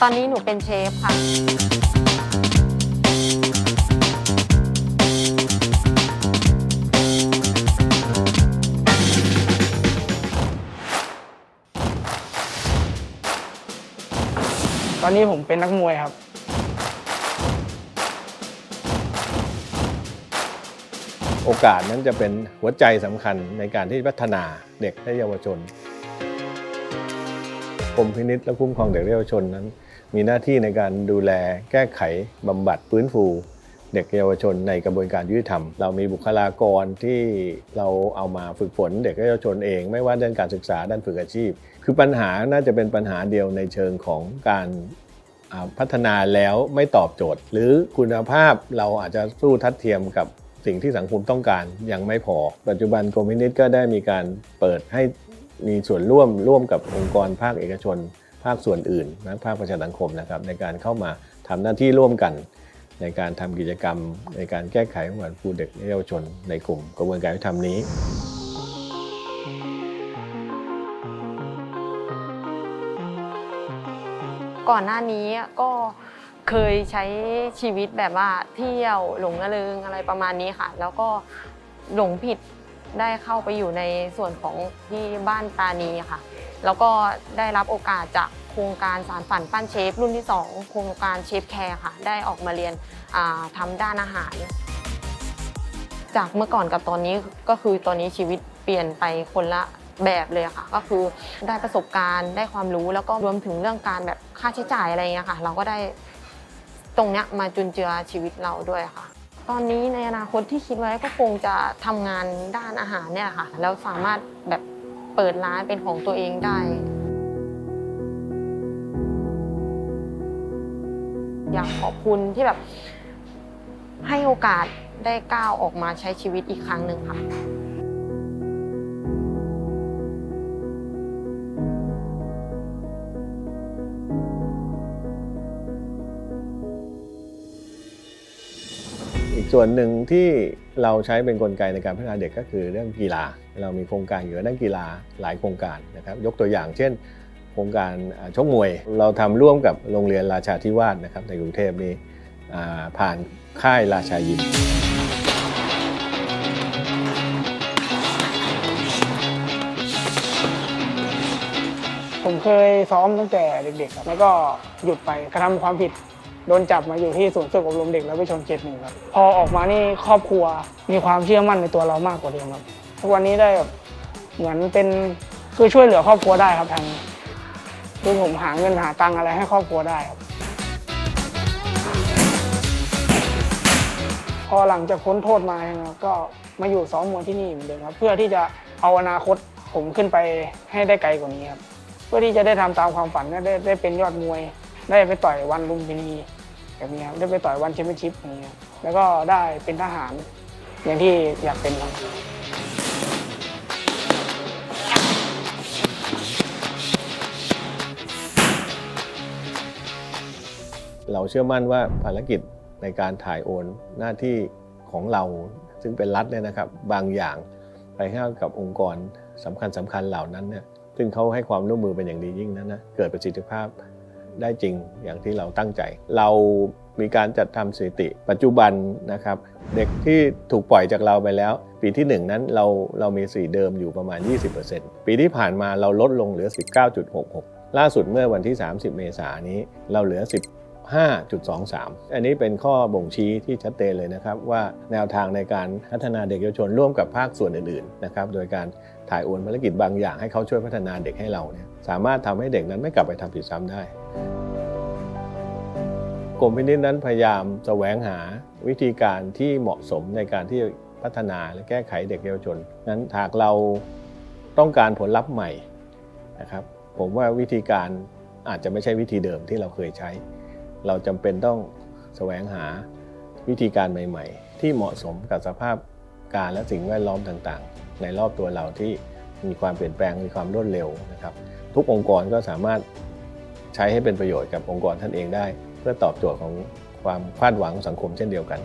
ตอนนี้หนูเป็นเชฟค่ะ ตอนนี้ผมเป็นนักมวยครับ โอกาสนั้นจะเป็นหัวใจสำคัญในการที่พัฒนาเด็กและเยาวชนก รมพินิษและคุ้มครองเด็กและเยาวชนนั้น มีหน้าที่ในการดูแลแก้ไขบำบัดฟื้นฟู เด็กเยาวชนในกระบวนการยุติธรรม เรามีบุคลากรที่เราเอามาฝึกฝนเด็กและเยาวชนเอง ไม่ว่าด้านการศึกษาด้านฝึกอาชีพ คือปัญหาน่าจะเป็นปัญหาเดียวในเชิงของการพัฒนาแล้วไม่ตอบโจทย์ หรือคุณภาพเราอาจจะสู้ทัดเทียมกับสิ่งที่สังคมต้องการยังไม่พอ ปัจจุบันกรมพินิจก็ได้มีการเปิดให้ มีส่วนร่วมร่วมกับองค์กรภาคเอกชน ภาคส่วนอื่นนะภาคประชาสังคมนะครับ ในการเข้ามาทำหน้าที่ร่วมกัน ในการทำกิจกรรม ในการแก้ไขปัญหาผู้เด็กเยาวชน ในกลุ่มกระบวนการยุติธรรมนี้ก่อนหน้านี้ก็เคยใช้ชีวิตแบบว่าเที่ยวหลงระเริงอะไรประมาณนี้ค่ะ แล้วก็หลงผิด ได้เข้าไปอยู่ในส่วนของที่บ้านตานีค่ะ แล้วก็ได้รับโอกาสจากโครงการสารฝันปั้นเชฟ รุ่นที่ 2 โครงการเชฟแคร์ค่ะ ได้ออกมาเรียนอ่าทำด้านอาหาร จากเมื่อก่อนกับตอนนี้ก็คือตอนนี้ชีวิตเปลี่ยนไปคนละแบบเลยค่ะ ก็คือได้ประสบการณ์ได้ความรู้แล้วก็รวมถึงเรื่องการแบบค่าใช้จ่ายอะไรเงี้ยค่ะ เราก็ได้ตรงเนี้ยมาจุนเจือชีวิตเราด้วยค่ะ ตอนนี้ในอนาคตที่คิดไว้ก็คงจะทำงานด้านอาหารเนี่ยค่ะ แล้วสามารถแบบเปิดร้านเป็นของตัวเองได้ อยากขอบคุณที่แบบให้โอกาสได้ก้าวออกมาใช้ชีวิตอีกครั้งหนึ่งค่ะ ส่วนหนึ่งที่เราใช้เป็นกลไกในการพัฒนาเด็กก็คือเรื่องกีฬา เรามีโครงการอยู่ด้านกีฬาหลายโครงการนะครับยกตัวอย่างเช่น โครงการชกมวย เราทำร่วมกับโรงเรียนราชาธิวาสนะครับในกรุงเทพนี้ผ่านค่ายราชายิมผมเคยซ้อมตั้งแต่เด็กๆ แล้วก็หยุดไปกระทำความผิด โดนจับมาอยู่ที่ศูนย์ฝึกอบรมเด็กและเยาวชนเขตหนึ่งครับ พอออกมานี่ครอบครัวมีความเชื่อมั่นในตัวเรามากกว่าเดิมครับ ทุกวันนี้ได้แบบเหมือนเป็นคือช่วยเหลือครอบครัวได้ครับทางคือผมหาเงินหาตังอะไรให้ครอบครัวได้ครับ พอหลังจากพ้นโทษมาครับก็มาอยู่ซ้อมมวยที่นี่เหมือนเดิมครับ เพื่อที่จะเอาอนาคตผมขึ้นไปให้ได้ไกลกว่านี้ครับ เพื่อที่จะได้ทำตามความฝันได้ได้เป็นยอดมวย ได้ไปต่อยวันลุมพินี แบบนี้ครับได้ไปต่อยวันแชมเปี้ยนชิพอย่างนี้ครับแล้วก็ได้เป็นทหารอย่างที่อยากเป็นครับเราเชื่อมั่นว่าภารกิจในการถ่ายโอนหน้าที่ของเราซึ่งเป็นรัฐเนี่ยนะครับบางอย่างไปให้กับองค์กรสำคัญสำคัญเหล่านั้นเนี่ยซึ่งเขาให้ความร่วมมือเป็นอย่างดียิ่งนั้นนะเกิดประสิทธิภาพ ได้จริงอย่างที่เราตั้งใจ เรามีการจัดทำสถิติ ปัจจุบันนะครับ เด็กที่ถูกปล่อยจากเราไปแล้ว ปีที่ 1 นั้นเราเรามีสีเดิมอยู่ประมาณ 20%ปีที่ผ่านมาเราลดลงเหลือ 19.66 ล่าสุดเมื่อวันที่ 30 เมษายนนี้เราเหลือ15.23 อันนี้เป็นข้อบ่งชี้ที่ชัดเจนเลยนะครับ ว่าแนวทางในการพัฒนาเด็กเยาวชนร่วมกับภาคส่วนอื่นๆนะครับโดยการถ่ายโอนภารกิจบางอย่างให้เขาช่วยพัฒนาเด็กให้เราเนี่ยสามารถทำให้เด็กนั้นไม่กลับไปทำผิดซ้ำได้ กรมพินิจนั้นพยายามแสวงหาวิธีการที่เหมาะสมในการที่พัฒนาและแก้ไขเด็กเยาวชน นั้นหากเราต้องการผลลัพธ์ใหม่นะครับ ผมว่าวิธีการอาจจะไม่ใช่วิธีเดิมที่เราเคยใช้ เราจำเป็นต้องแสวงหาวิธีการใหม่ ๆ ที่เหมาะสมกับสภาพการและสิ่งแวดล้อมต่างๆ ในรอบตัวเราที่มีความเปลี่ยนแปลงมีความรวดเร็วนะครับ ทุกองค์กรก็สามารถ ใช้ให้เป็นประโยชน์กับองค์กรท่านเองได้ เพื่อตอบโจทย์ของความคาดหวังของสังคมเช่นเดียวกัน